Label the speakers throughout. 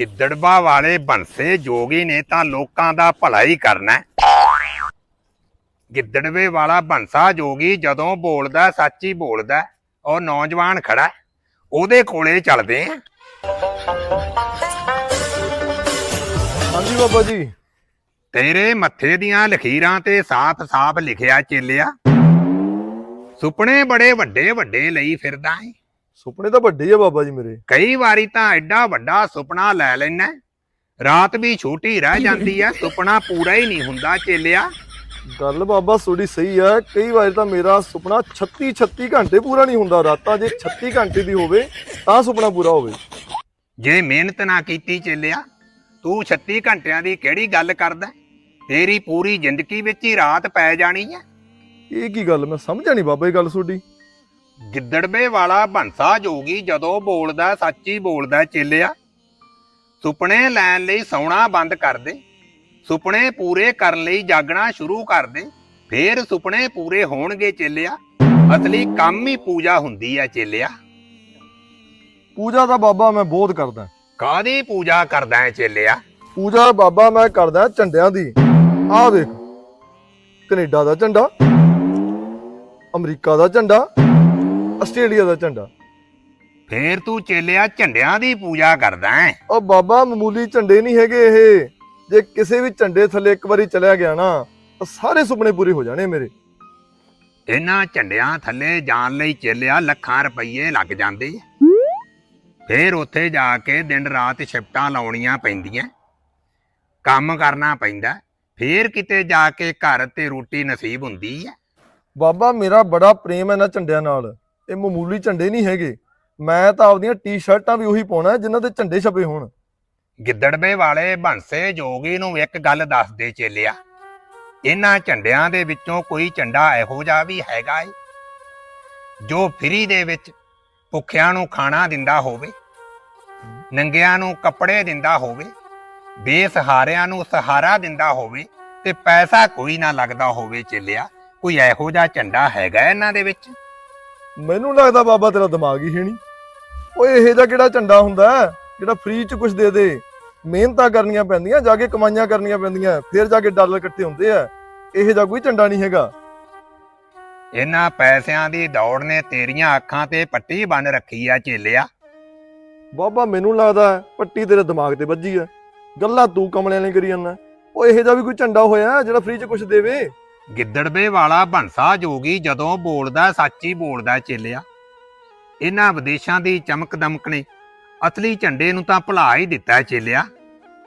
Speaker 1: ਗਿੱਦੜਬਾ ਵਾਲੇ ਬੰਸੇ ਜੋਗੀ ਨੇ ਤਾਂ ਲੋਕਾਂ ਦਾ ਭਲਾ ਹੀ ਕਰਨਾ। ਗਿੱਦੜਵੇ ਵਾਲਾ ਬੰਸਾ ਜੋਗੀ ਜਦੋਂ ਬੋਲਦਾ ਸੱਚ ਹੀ ਬੋਲਦਾ। ਉਹ ਨੌਜਵਾਨ ਖੜਾ ਉਹਦੇ ਕੋਲੇ ਚੱਲਦੇ ਆ
Speaker 2: ਹਾਂਜੀ ਬਾਬਾ ਜੀ
Speaker 1: ਤੇਰੇ ਮੱਥੇ ਦੀਆਂ ਲਖੀਰਾਂ ਤੇ ਸਾਫ਼-ਸਾਫ਼ ਲਿਖਿਆ ਚੇਲਿਆ ਸੁਪਨੇ ਬੜੇ ਵੱਡੇ ਵੱਡੇ ਲਈ ਫਿਰਦਾ ਏ
Speaker 2: ਸੁਪਨੇ ਤਾਂ ਵੱਡੇ ਆ ਬਾਬਾ ਜੀ ਮੇਰੇ।
Speaker 1: ਕਈ ਵਾਰੀ ਤਾਂ ਐਡਾ ਵੱਡਾ ਸੁਪਨਾ ਲੈ ਲੈਣਾ ਰਾਤ ਵੀ ਛੋਟੀ ਰਹਿ ਜਾਂਦੀ ਐ ਸੁਪਨਾ ਪੂਰਾ ਹੀ ਨਹੀਂ ਹੁੰਦਾ ਚੇਲਿਆ।
Speaker 2: ਗੱਲ ਬਾਬਾ ਤੁਹਾਡੀ ਸਹੀ ਆ ਕਈ ਵਾਰ ਤਾਂ ਮੇਰਾ ਸੁਪਨਾ 36 36 ਘੰਟੇ ਪੂਰਾ ਨਹੀਂ ਹੁੰਦਾ ਰਾਤਾਂ ਜੇ 36 ਘੰਟੇ ਦੀ ਹੋਵੇ ਤਾਂ ਸੁਪਨਾ ਪੂਰਾ ਹੋਵੇ।
Speaker 1: ਜੇ ਮਿਹਨਤ ਨਾ ਕੀਤੀ ਚੇਲਿਆ ਤੂੰ 36 ਘੰਟਿਆਂ ਦੀ ਕਿਹੜੀ ਗੱਲ ਕਰਦਾ ਤੇਰੀ ਪੂਰੀ ਜ਼ਿੰਦਗੀ ਵਿੱਚ ਹੀ ਰਾਤ ਪੈ ਜਾਣੀ ਐ
Speaker 2: ਇਹ ਕੀ ਗੱਲ ਮੈਂ ਸਮਝਿਆ ਨਹੀਂ ਬਾਬਾ ਇਹ ਗੱਲ ਤੁਹਾਡੀ।
Speaker 1: ਗਿੱਦੜਵੇ ਵਾਲਾ ਬੰਸਾ ਜੋਗੀ ਜਦੋਂ ਬੋਲਦਾ ਸੱਚ ਬੋਲਦਾ ਚੇਲਿਆ। ਸੁਪਨੇ ਲੈਣ ਲਈ ਸੌਣਾ ਬੰਦ ਕਰ ਦੇ। ਸੁਪਨੇ ਪੂਰੇ ਕਰਨ ਲਈ ਜਾਗਣਾ ਸ਼ੁਰੂ ਕਰ ਦੇ। ਫੇਰ ਸੁਪਨੇ ਪੂਰੇ ਹੋਣਗੇ ਚੇਲਿਆ। ਅਸਲੀ ਕੰਮ ਹੀ ਪੂਜਾ ਹੁੰਦੀ ਹੈ ਚੇਲਿਆ।
Speaker 2: ਪੂਜਾ ਤਾਂ ਬਾਬਾ ਮੈਂ ਬਹੁਤ ਕਰਦਾ।
Speaker 1: ਕਾਦੀ ਪੂਜਾ ਕਰਦਾ ਹੈ ਚੇਲਿਆ?
Speaker 2: ਪੂਜਾ ਬਾਬਾ ਮੈਂ ਕਰਦਾ ਝੰਡਿਆਂ ਦੀ। ਆਹ ਵੇਖ ਕੈਨੇਡਾ ਦਾ ਝੰਡਾ ਅਮਰੀਕਾ ਦਾ ਝੰਡਾ ਆਸਟ੍ਰੇਲੀਆ ਦਾ ਝੰਡਾ।
Speaker 1: ਫੇਰ ਤੂੰ ਚੇਲਿਆ ਝੰਡਿਆਂ ਦੀ ਪੂਜਾ ਕਰਦਾ ਹੈ।
Speaker 2: ਉਹ ਬਾਬਾ ਮਾਮੂਲੀ ਝੰਡੇ ਨਹੀਂ ਹੈਗੇ ਇਹ। ਜੇ ਕਿਸੇ ਵੀ ਝੰਡੇ ਥੱਲੇ ਇੱਕ ਵਾਰੀ ਚਲਿਆ ਗਿਆ ਨਾ ਤਾਂ ਸਾਰੇ ਸੁਪਨੇ ਪੂਰੇ ਹੋ ਜਾਣੇ ਮੇਰੇ।
Speaker 1: ਇਹਨਾਂ ਝੰਡਿਆਂ ਥੱਲੇ ਜਾਣ ਲਈ ਚੇਲਿਆ ਲੱਖਾਂ ਰੁਪਏ ਲੱਗ ਜਾਂਦੇ। ਫੇਰ ਉੱਥੇ ਜਾ ਕੇ ਦਿਨ ਰਾਤ ਸ਼ਿਫਟਾਂ ਲਾਉਣੀਆਂ ਪੈਂਦੀਆਂ। ਕੰਮ ਕਰਨਾ ਪੈਂਦਾ। ਫੇਰ ਕਿਤੇ ਜਾ ਕੇ ਘਰ ਤੇ ਰੋਟੀ ਨਸੀਬ ਹੁੰਦੀ ਹੈ
Speaker 2: ਬਾਬਾ ਮੇਰਾ ਬੜਾ ਪ੍ਰੇਮ ਹੈ ਇਹਨਾਂ ਝੰਡਿਆਂ ਨਾਲ। ਇਹ ਮਾਮੂਲੀ ਝੰਡੇ ਨਹੀਂ ਹੈਗੇ। ਮੈਂ ਤਾਂ ਆਪਦੀਆਂ ਟੀ-ਸ਼ਰਟਾਂ ਵੀ ਉਹੀ ਪਾਉਣਾ, ਜਿਨ੍ਹਾਂ ਤੇ ਝੰਡੇ ਛਪੇ ਹੋਣ।
Speaker 1: ਗਿੱਦੜਵੇ ਵਾਲੇ ਬੰਸੇ ਜੋਗੀ ਨੂੰ ਇੱਕ ਗੱਲ ਦੱਸ ਦੇ ਚੇਲਿਆ। ਇਹਨਾਂ ਝੰਡਿਆਂ ਦੇ ਵਿੱਚੋਂ ਕੋਈ ਝੰਡਾ ਇਹੋ ਜਿਹਾ ਵੀ ਹੈਗਾ ਏ, ਜੋ ਫਰੀ ਦੇ ਵਿੱਚ ਭੁੱਖਿਆਂ ਨੂੰ ਖਾਣਾ ਦਿੰਦਾ ਹੋਵੇ, ਨੰਗਿਆਂ ਨੂੰ ਕੱਪੜੇ ਦਿੰਦਾ ਹੋਵੇ, ਬੇਸਹਾਰਿਆਂ ਨੂੰ ਸਹਾਰਾ ਦਿੰਦਾ ਹੋਵੇ ਤੇ ਪੈਸਾ ਕੋਈ ਨਾ ਲੱਗਦਾ ਹੋਵੇ ਚੇਲਿਆ। ਕੋਈ ਇਹੋ ਜਿਹਾ ਝੰਡਾ ਹੈਗਾ ਇਹਨਾਂ ਦੇ ਵਿੱਚ?
Speaker 2: ਮੈਨੂੰ ਲੱਗਦਾ ਬਾਬਾ ਤੇਰਾ ਦਿਮਾਗ ਹੀ ਹੈ ਨਹੀਂ। ਓਏ ਇਹ ਜਿਹਾ ਕਿਹੜਾ ਝੰਡਾ ਹੁੰਦਾ ਜਿਹੜਾ ਫ੍ਰੀ ਚ ਕੁਝ ਦੇ ਦੇ। ਮਿਹਨਤਾਂ ਕਰਨੀਆਂ ਪੈਂਦੀਆਂ ਜਾ ਕੇ ਕਮਾਈਆਂ ਕਰਨੀਆਂ ਪੈਂਦੀਆਂ ਫਿਰ ਜਾ ਕੇ ਡਾਲਰ ਇਕੱਠੇ ਹੁੰਦੇ ਆ। ਇਹ ਜਿਹਾ ਕੋਈ ਝੰਡਾ ਨਹੀਂ ਹੈਗਾ।
Speaker 1: ਇਹਨਾਂ ਪੈਸਿਆਂ ਦੀ ਦੌੜ ਨੇ ਤੇਰੀਆਂ ਅੱਖਾਂ ਤੇ ਪੱਟੀ ਬੰਨ ਰੱਖੀ ਆ ਚੇਲਿਆ।
Speaker 2: ਬਾਬਾ ਮੈਨੂੰ ਲੱਗਦਾ ਪੱਟੀ ਤੇਰੇ ਦਿਮਾਗ ਤੇ ਵੱਜੀ ਆ। ਗੱਲਾਂ ਤੂੰ ਕਮਲਿਆਂ ਨੇ ਕਰੀ ਜਾਂਦਾ। ਓ ਇਹ ਜਿਹਾ ਵੀ ਕੋਈ ਝੰਡਾ ਹੋਇਆ ਜਿਹੜਾ ਫ੍ਰੀ ਚ ਕੁਝ ਦੇਵੇ?
Speaker 1: ਗਿੱਦੜਬੇ ਵਾਲਾ ਭੰਸਾ ਜੋਗੀ ਜਦੋਂ ਬੋਲਦਾ ਸੱਚੀ ਬੋਲਦਾ ਚੇਲਿਆ। ਇਹਨਾਂ ਵਿਦੇਸ਼ਾਂ ਦੀ ਚਮਕ ਦਮਕ ਨੇ ਅਤਲੀ ਝੰਡੇ ਨੂੰ ਤਾਂ ਭੁਲਾ ਹੀ ਦਿੱਤਾ ਚੇਲਿਆ।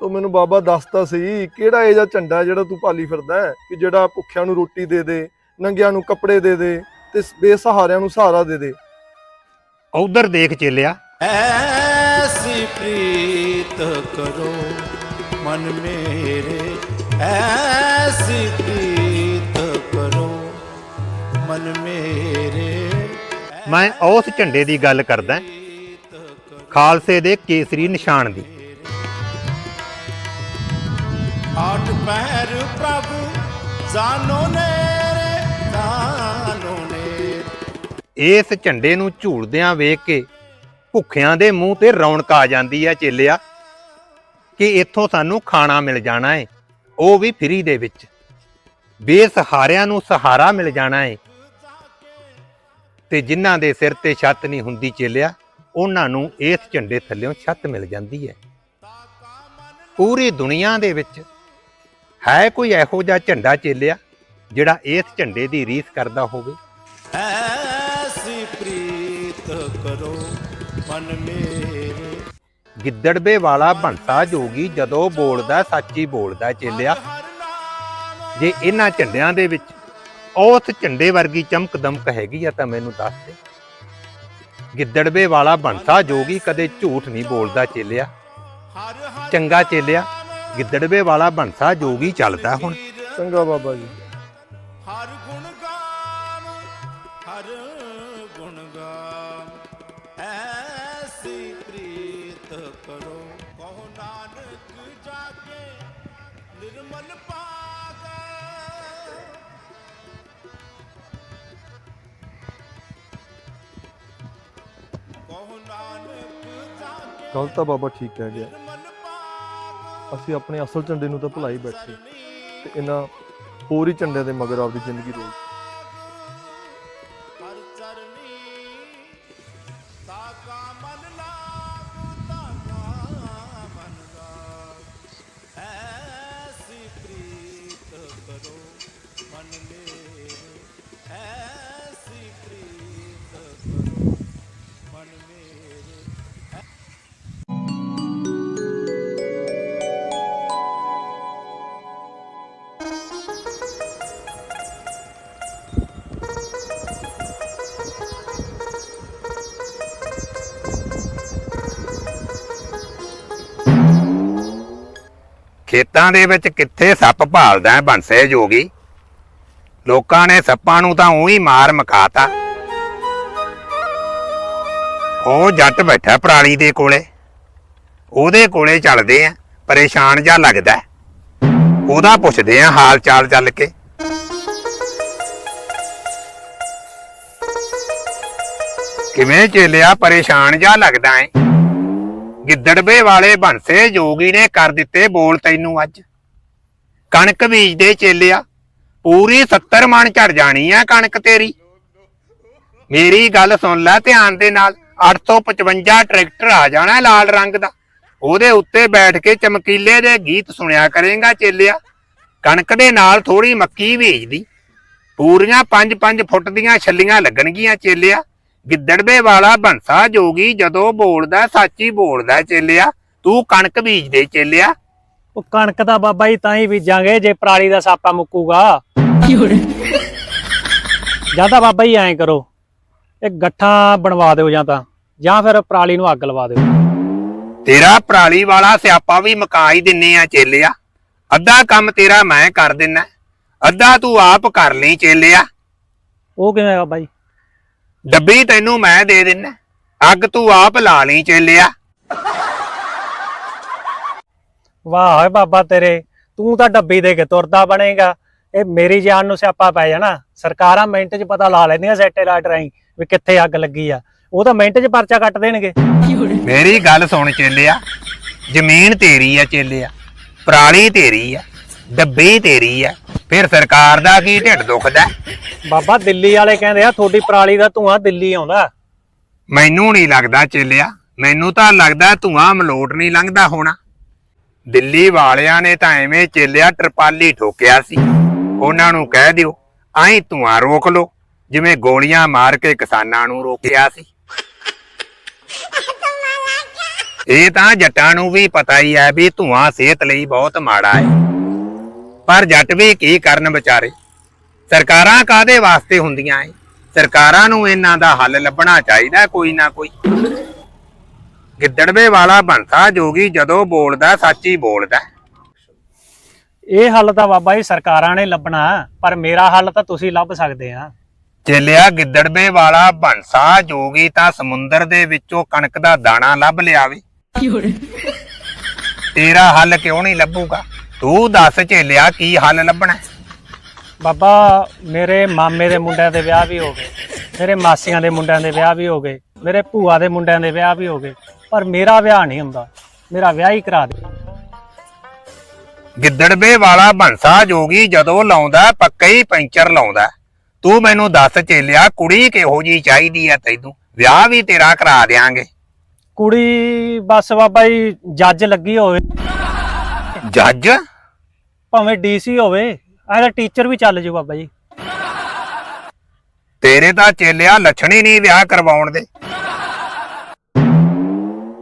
Speaker 2: ਤੂੰ ਮੈਨੂੰ ਬਾਬਾ ਦੱਸਤਾ ਸੀ ਕਿਹੜਾ ਇਹ ਜਿਹਾ ਝੰਡਾ ਜਿਹੜਾ ਤੂੰ ਪਾਲੀ ਫਿਰਦਾ ਹੈ ਕਿ ਜਿਹੜਾ ਭੁੱਖਿਆਂ ਨੂੰ ਰੋਟੀ ਦੇ ਦੇ ਨੰਗਿਆਂ ਨੂੰ ਕੱਪੜੇ ਦੇ ਦੇ ਤੇ ਬੇਸਹਾਰਿਆਂ ਨੂੰ ਸਹਾਰਾ ਦੇ ਦੇ।
Speaker 1: ਉਧਰ ਦੇਖ ਚੇਲਿਆ।
Speaker 3: ਐਸੀ ਪ੍ਰੀਤ ਕਰੋ ਮਨ ਮੇਰੇ ਐਸੀ ਪ੍ਰੀਤ
Speaker 1: ਮੈਂ ਉਸ ਝੰਡੇ ਦੀ ਗੱਲ ਕਰਦਾ ਖਾਲਸੇ ਦੇ ਕੇਸਰੀ ਨਿਸ਼ਾਨ ਦੀ।
Speaker 3: ਆਠ ਪਹਿਰ ਪ੍ਰਭ ਜਾਨੋ ਨੇ ਜਾਨੋ ਨੇ।
Speaker 1: ਇਸ ਝੰਡੇ ਨੂੰ ਝੂਲਦਿਆਂ ਵੇਖ ਕੇ ਭੁੱਖਿਆਂ ਦੇ ਮੂੰਹ ਤੇ ਰੌਣਕ ਆ ਜਾਂਦੀ ਹੈ ਚੇਲਿਆ ਕਿ ਇੱਥੋਂ ਸਾਨੂੰ ਖਾਣਾ ਮਿਲ ਜਾਣਾ ਏ ਉਹ ਵੀ ਫ੍ਰੀ ਦੇ ਵਿੱਚ। ਬੇਸਹਾਰਿਆਂ ਨੂੰ ਸਹਾਰਾ ਮਿਲ ਜਾਣਾ ਏ ਤੇ ਜਿਨ੍ਹਾਂ ਦੇ ਸਿਰ ਤੇ ਛੱਤ ਨਹੀਂ ਹੁੰਦੀ ਚੇਲਿਆ ਉਹਨਾਂ ਨੂੰ ਇਸ ਝੰਡੇ ਥੱਲੇੋਂ ਛੱਤ ਮਿਲ ਜਾਂਦੀ ਹੈ। ਪੂਰੀ ਦੁਨੀਆ ਦੇ ਵਿੱਚ ਹੈ ਕੋਈ ਇਹੋ ਜਿਹਾ ਝੰਡਾ ਚੇਲਿਆ ਜਿਹੜਾ ਇਸ ਝੰਡੇ ਦੀ ਰੀਸ ਕਰਦਾ ਹੋਵੇ?
Speaker 3: ਐਸੀ ਪ੍ਰੀਤ ਕਰੋ ਮਨ ਮੇਰੇ।
Speaker 1: ਗਿੱਦੜਬੇ ਵਾਲਾ ਭੰਸਾ ਜੋਗੀ ਜਦੋਂ ਬੋਲਦਾ ਸੱਚੀ ਬੋਲਦਾ ਚੇਲਿਆ। ਜੇ ਇਹਨਾਂ ਝੰਡਿਆਂ ਦੇ ਵਿੱਚ ਔਤ ਝੰਡੇ ਵਰਗੀ ਚਮਕ ਦਮਕ ਹੈਗੀ ਆ ਤਾਂ ਮੈਨੂੰ ਦੱਸ ਦੇ। ਗਿੱਦੜਵੇ ਵਾਲਾ ਬੰਸਾ ਜੋਗੀ ਕਦੇ ਝੂਠ ਨਹੀਂ ਬੋਲਦਾ ਚੇਲਿਆ। ਚੰਗਾ ਚੇਲਿਆ ਗਿੱਦੜਵੇ ਵਾਲਾ ਬੰਸਾ ਜੋਗੀ ਚੱਲਦਾ ਹੁਣ।
Speaker 2: ਚੰਗਾ ਬਾਬਾ ਜੀ।
Speaker 3: ਹਰ ਗੁਣ ਗਾਮ ਹਰ ਗੁਣ ਗਾਮ ਐਸੀ ਪ੍ਰੀਤ ਕਰੋ। ਕਹੋ ਨਾਨਕ ਜਾਗੇ ਨਿਰਮਲ ਕਹੋ
Speaker 2: ਗੱਲ ਤਾਂ ਬਾਬਾ ਠੀਕ ਕਹਿ ਗਿਆ। ਅਸੀਂ ਆਪਣੇ ਅਸਲ ਝੰਡੇ ਨੂੰ ਤਾਂ ਭੁਲਾਈ ਬੈਠੇ। ਤੇ ਇਹਨਾਂ ਹੋਰ ਹੀ ਝੰਡਿਆਂ ਦੇ ਮਗਰ ਆਪਦੀ ਜ਼ਿੰਦਗੀ ਰੋਲ
Speaker 1: ਖੇਤਾਂ ਦੇ ਵਿੱਚ ਕਿੱਥੇ ਸੱਪ ਭਾਲਦਾ ਹੈ ਬੰਸੇ ਜੋਗੀ। ਲੋਕਾਂ ਨੇ ਸੱਪਾਂ ਨੂੰ ਤਾਂ ਉਹੀ ਮਾਰ ਮਕਾਤਾ ਉਹ ਜੱਟ ਬੈਠਾ ਪਰਾਲੀ ਦੇ ਕੋਲੇ। ਉਹਦੇ ਕੋਲੇ ਚੱਲਦੇ ਆ, ਪਰੇਸ਼ਾਨ ਜਿਹਾ ਲੱਗਦਾ ਹੈ। ਉਹਦਾ ਪੁੱਛਦੇ ਆ ਹਾਲ ਚਾਲ ਚੱਲ ਕੇ। ਕਿਵੇਂ ਚੇਲਿਆ, ਪਰੇਸ਼ਾਨ ਜਿਹਾ ਲੱਗਦਾ ਏ। ਗਿੱਦੜਵੇ ਵਾਲੇ ਬਣਸੇ ਜੋਗੀ ਨੇ ਕਰ ਦਿੱਤੇ ਬੋਲ ਤੈਨੂੰ ਅੱਜ। ਕਣਕ ਬੀਜਦੇ ਚੇਲਿਆ, ਪੂਰੀ 70 ਮਣ ਝੜ ਜਾਣੀ ਆ ਕਣਕ ਤੇਰੀ। ਮੇਰੀ ਗੱਲ ਸੁਣ ਲੈ ਧਿਆਨ ਦੇ ਨਾਲ 855 ਟਰੈਕਟਰ ਆ ਜਾਣਾ ਲਾਲ ਰੰਗ ਦਾ। ਉਹਦੇ ਉੱਤੇ ਬੈਠ ਕੇ ਚਮਕੀਲੇ ਦੇ ਗੀਤ ਸੁਣਿਆ ਕਰੇਗਾ ਚੇਲਿਆ। ਕਣਕ ਦੇ ਨਾਲ ਥੋੜੀ ਮੱਕੀ ਬੀਜਦੀ। ਪੂਰੀਆਂ 5-5 ਫੁੱਟ ਦੀਆਂ ਛੱਲੀਆਂ ਲੱਗਣਗੀਆਂ ਚੇਲਿਆ। ਗਿੱਦੜਵੇ ਵਾਲਾ ਬੰਸਾ ਜੋਗੀ ਜਦੋਂ ਬੋਲਦਾ ਸੱਚ ਬੋਲਦਾ ਚੇਲਿਆ ਤੂੰ ਕਣਕ ਬੀਜਦੇ ਚੇਲਿਆ।
Speaker 4: ਉਹ ਕਣਕ ਦਾ ਬਾਬਾ ਜੀ ਤਾਂ ਹੀ ਬੀਜਾਂਗੇ ਜੇ ਪਰਾਲੀ ਦਾ ਸਾਪਾ ਮੁੱਕੂਗਾ। ਜਾਂ ਤਾਂ ਬਾਬਾ ਜੀ ਐਂ ਕਰੋ ਇਹ ਗੱਠਾਂ ਬਣਵਾ ਦਿਓ ਜਾਂ ਤਾਂ ਜਾਂ ਫਿਰ ਪਰਾਲੀ ਨੂੰ ਅੱਗ ਲਵਾ ਦਿਓ।
Speaker 1: ਤੇਰਾ ਪਰਾਲੀ ਵਾਲਾ ਸਿਆਪਾ ਵੀ ਮਕਾ ਹੀ ਦਿੰਨੇ ਆ ਚੇਲਿਆ। ਅੱਧਾ ਕੰਮ ਤੇਰਾ ਮੈਂ ਕਰ ਦਿੰਨਾ ਅੱਧਾ ਤੂੰ ਆਪ ਕਰ ਲਈ ਚੇਲਿਆ।
Speaker 4: ਉਹ ਕਿਵੇਂ ਬਾਬਾ ਜੀ?
Speaker 1: ਡੱਬੀ ਤੈਨੂੰ ਮੈਂ ਦੇ ਦਿੰਨਾ। ਅੱਗ ਤੂੰ ਆਪ ਲਾ ਲਈ ਚੇਲਿਆ।
Speaker 4: ਵਾਹ ਓਏ ਬਾਬਾ ਤੇਰੇ ਤੂੰ ਤਾਂ ਡੱਬੀ ਦੇ ਕੇ ਤੁਰਦਾ ਬਣੇਗਾ। ਇਹ ਮੇਰੀ ਜਾਨ ਨੂੰ ਸਿਆਪਾ ਪੈ ਜਾਣਾ। ਸਰਕਾਰਾਂ ਮਿੰਟ 'ਚ ਪਤਾ ਲਾ ਲੈਂਦੀਆਂ ਸੈਟੇਲਾਈਟ ਰਾਹੀਂ ਵੀ ਕਿੱਥੇ ਅੱਗ ਲੱਗੀ ਆ। ਉਹ ਤਾਂ ਮਿੰਟ 'ਚ ਪਰਚਾ ਕੱਟ ਦੇਣਗੇ।
Speaker 1: ਮੇਰੀ ਗੱਲ ਸੁਣ ਚੇਲਿਆ। ਜ਼ਮੀਨ ਤੇਰੀ ਆ ਚੇਲਿਆ। ਪਰਾਲੀ ਤੇਰੀ ਆ। ਡੱਬੀ ਤੇਰੀ ਆ। ਫਿਰ ਸਰਕਾਰ ਦਾ ਕੀ ਢਿੱਡ ਦੁਖਦਾ?
Speaker 4: ਬਾਬਾ ਦਿੱਲੀ ਵਾਲੇ ਕਹਿੰਦੇ ਆ ਤੁਹਾਡੀ ਪਰਾਲੀ ਦਾ ਧੂਆਂ ਦਿੱਲੀ ਆਉਂਦਾ।
Speaker 1: ਮੈਨੂੰ ਨਹੀਂ ਲੱਗਦਾ ਚੇਲਿਆ। ਮੈਨੂੰ ਤਾਂ ਲੱਗਦਾ ਧੂਆਂ ਮਲੋਟ ਨਹੀਂ ਲੰਘਦਾ ਹੋਣਾ। ਦਿੱਲੀ ਵਾਲਿਆਂ ਨੇ ਤਾਂ ਐਵੇਂ ਚੇਲਿਆ ਟਰਪਾਲੀ ਠੋਕਿਆ ਸੀ। ਉਹਨਾਂ ਨੂੰ ਕਹਿ ਦਿਓ ਐਂ ਧੂਆਂ ਰੋਕ ਲੋ ਜਿਵੇਂ ਗੋਲੀਆਂ ਮਾਰ ਕੇ ਕਿਸਾਨਾਂ ਨੂੰ ਰੋਕਿਆ ਸੀ। ਇਹ ਤਾਂ ਜੱਟਾਂ ਨੂੰ ਵੀ ਪਤਾ ਹੀ ਹੈ ਵੀ ਧੂਆਂ ਸਿਹਤ ਲਈ ਬਹੁਤ ਮਾੜਾ ਹੈ। ਪਰ ਜੱਟ ਵੀ ਕੀ ਕਰਨ ਵਿਚਾਰੇ? ਸਰਕਾਰਾਂ ਕਾਦੇ ਵਾਸਤੇ ਹੁੰਦੀਆਂ ਏ? ਸਰਕਾਰਾਂ ਨੂੰ ਇਹਨਾਂ ਦਾ ਹੱਲ ਲੱਭਣਾ ਚਾਹੀਦਾ ਕੋਈ ਨਾ ਕੋਈ। ਗਿੱਦੜਵੇ ਵਾਲਾ ਬੰਸਾ ਜੋਗੀ ਜਦੋਂ ਬੋਲਦਾ ਸੱਚ ਬੋਲਦਾ।
Speaker 4: ਇਹ ਹੱਲ ਤਾਂ ਬਾਬਾ ਜੀ ਸਰਕਾਰਾਂ ਨੇ ਲੱਭਣਾ ਪਰ ਮੇਰਾ ਹੱਲ ਤਾਂ ਤੁਸੀਂ ਲੱਭ ਸਕਦੇ ਆ।
Speaker 1: ਚੱਲਿਆ ਗਿੱਦੜਵੇ ਵਾਲਾ ਬੰਸਾ ਜੋਗੀ ਤਾਂ ਸਮੁੰਦਰ ਦੇ ਵਿੱਚੋਂ ਕਣਕ ਦਾ ਦਾਣਾ ਲੱਭ ਲਿਆਵੇ। ਤੇਰਾ ਹੱਲ ਕਿਉਂ ਨਹੀਂ ਲੱਭੂਗਾ? ਤੂੰ ਦੱਸ ਝੇਲਿਆ ਕੀ ਹੱਲ ਲੱਭਣਾ? ਹੈ?
Speaker 4: ਬਾਬਾ ਮੇਰੇ ਮਾਮੇ ਦੇ ਮੁੰਡਿਆਂ ਦੇ ਵਿਆਹ ਵੀ ਹੋ ਗਏ। ਮੇਰੇ ਮਾਸੀਆਂ ਦੇ ਮੁੰਡਿਆਂ ਦੇ ਵਿਆਹ ਵੀ ਹੋ ਗਏ। ਮੇਰੇ ਭੂਆ ਦੇ ਮੁੰਡਿਆਂ ਦੇ ਵਿਆਹ ਵੀ ਹੋ ਗਏ। ਪਰ ਮੇਰਾ ਵਿਆਹ ਨਹੀਂ ਹੁੰਦਾ। ਮੇਰਾ ਵਿਆਹ ਹੀ ਕਰਾ ਦੇ।
Speaker 1: ਗਿੱਦੜਵੇ ਵਾਲਾ ਬੰਸਾ ਜੋਗੀ ਜਦੋਂ ਲਾਉਂਦਾ ਪੱਕਾ ਹੀ ਪੈਂਚਰ ਲਾਉਂਦਾ। ਤੂੰ ਮੈਨੂੰ ਦੱਸ ਝੇਲਿਆ ਕੁੜੀ ਕਿਹੋ ਜੀ ਚਾਹੀਦੀ ਆ ਤੈਨੂੰ? ਵਿਆਹ ਵੀ ਤੇਰਾ ਕਰਾ ਦੇਾਂਗੇ
Speaker 4: ਕੁੜੀ ਬਸ ਬਾਬਾ ਜੀ ਜੱਜ ਲੱਗੀ ਹੋਵੇ।
Speaker 1: ਜੱਜ?
Speaker 4: ਭਾਵੇਂ ਡੀਸੀ ਹੋਵੇ ਐਦਾ ਟੀਚਰ ਵੀ ਚੱਲ ਜੂ ਬਾਬਾ ਜੀ।
Speaker 1: ਤੇਰੇ ਤਾਂ ਚੇਲਿਆ ਲੱਛਣ ਹੀ ਨਹੀਂ ਵਿਆਹ ਕਰਵਾਉਣ ਦੇ।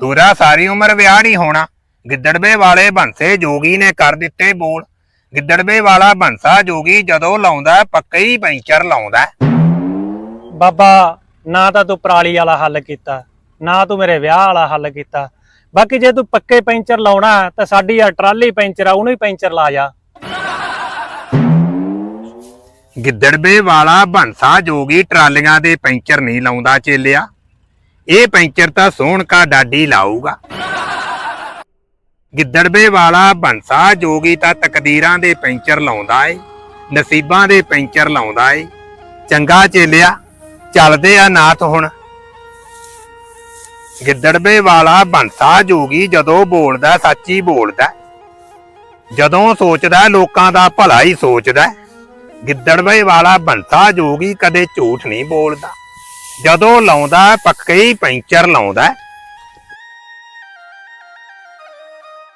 Speaker 1: ਤੂਰਾ ਸਾਰੀ ਉਮਰ ਵਿਆਹ ਨਹੀਂ ਹੋਣਾ। ਗਿੱਦੜਵੇ ਵਾਲੇ ਬੰਸੇ ਜੋਗੀ ਨੇ ਕਰ ਦਿੱਤੇ ਬੋਲ। ਗਿੱਦੜਵੇ ਵਾਲਾ ਬੰਸਾ ਜੋਗੀ ਜਦੋਂ ਲਾਉਂਦਾ ਪੱਕਾ ਹੀ ਪੈਂਚਰ ਲਾਉਂਦਾ।
Speaker 4: ਬਾਬਾ ਨਾ ਤਾਂ ਤੂੰ ਪਰਾਲੀ ਵਾਲਾ ਹੱਲ ਕੀਤਾ। ਨਾ ਤੂੰ ਮੇਰੇ ਵਿਆਹ ਵਾਲਾ ਹੱਲ ਕੀਤਾ। ਬਾਕੀ ਜੇ ਤੂੰ ਪੱਕੇ ਪੈਂਚਰ ਲਾਉਣਾ ਤਾਂ ਸਾਡੀ ਆ ਟਰਾਲੀ ਪੈਂਚਰ ਆ, ਉਹਨੂੰ ਹੀ ਪੈਂਚਰ ਲਾ ਜਾ।
Speaker 1: ਗਿੱਦੜਬੇ ਵਾਲਾ ਬੰਸਾ ਜੋਗੀ ਟਰਾਲੀਆਂ ਦੇ ਪੈਂਚਰ ਨਹੀਂ ਲਾਉਂਦਾ ਚੇਲਿਆ। ਇਹ ਪੈਂਚਰ ਤਾਂ ਸੋਹਣ ਕਾ ਡਾਡੀ ਲਾਊਗਾ। ਗਿੱਦੜਬੇ ਵਾਲਾ ਬੰਸਾ ਜੋਗੀ ਤਾਂ ਤਕਦੀਰਾਂ ਦੇ ਪੈਂਚਰ ਲਾਉਂਦਾ ਏ, ਨਸੀਬਾਂ ਦੇ ਪੈਂਚਰ ਲਾਉਂਦਾ ਏ। ਚੰਗਾ ਚੇਲਿਆ, ਚੱਲਦੇ ਆ ਨਾਥ ਹੁਣ। ਗਿੱਦੜਵੇ ਵਾਲਾ ਬੰਸਾ ਜੋਗੀ ਜਦੋਂ ਬੋਲਦਾ, ਸੱਚੀ ਬੋਲਦਾ। ਜਦੋਂ ਸੋਚਦਾ, ਲੋਕਾਂ ਦਾ ਭਲਾ ਹੀ ਸੋਚਦਾ। ਗਿੱਦੜਬੇ ਵਾਲਾ ਬੰਸਾ ਜੋਗੀ ਕਦੇ ਝੂਠ ਨਹੀਂ ਬੋਲਦਾ। ਜਦੋਂ ਲਾਉਂਦਾ, ਪੱਕੇ ਹੀ ਪੈਂਚਰ ਲਾਉਂਦਾ।